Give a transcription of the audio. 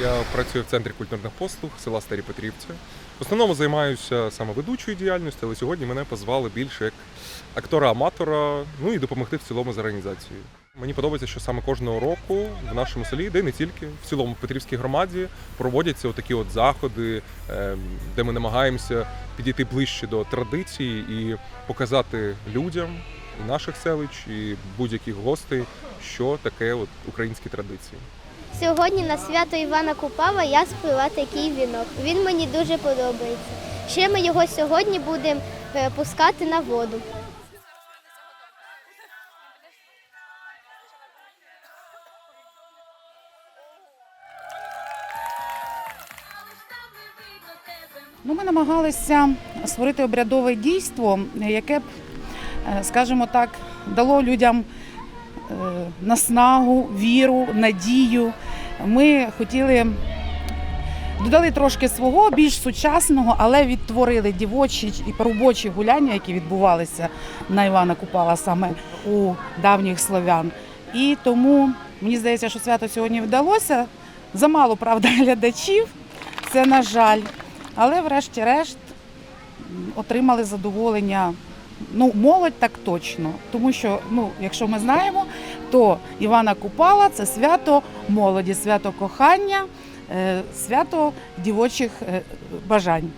Я працюю в центрі культурних послуг села Старі Петрівці. В основному займаюся саме ведучою діяльністю, але сьогодні мене позвали більше як актора-аматора, ну і допомогти в цілому з організацією. Мені подобається, що саме кожного року в нашому селі, де не тільки в цілому Петрівській громаді проводяться отакі от заходи, е, де ми намагаємося підійти ближче до традицій і показати людям і наших селищ, і будь-яких гостей, що таке от українські традиції. Сьогодні на свято Івана Купава я сплела такий вінок. Він мені дуже подобається. Ще ми його сьогодні будемо е, пускати на воду. Ну, ми намагалися створити обрядове дійство, яке б, е, скажімо так, дало людям наснагу, віру, надію. Ми хотіли додали трошки свого, більш сучасного, але відтворили дівочі і робочі гуляння, які відбувалися на Івана Купала саме у давніх слов'ян. І тому мені здається, що свято сьогодні вдалося. Замало, правда, глядачів. Це на жаль. Але врешті-решт отримали задоволення. Ну, молодь так точно. Тому що, ну, якщо ми знаємо, то Івана Купала це свято молоді, свято кохання, е, свято дівочих е, бажань.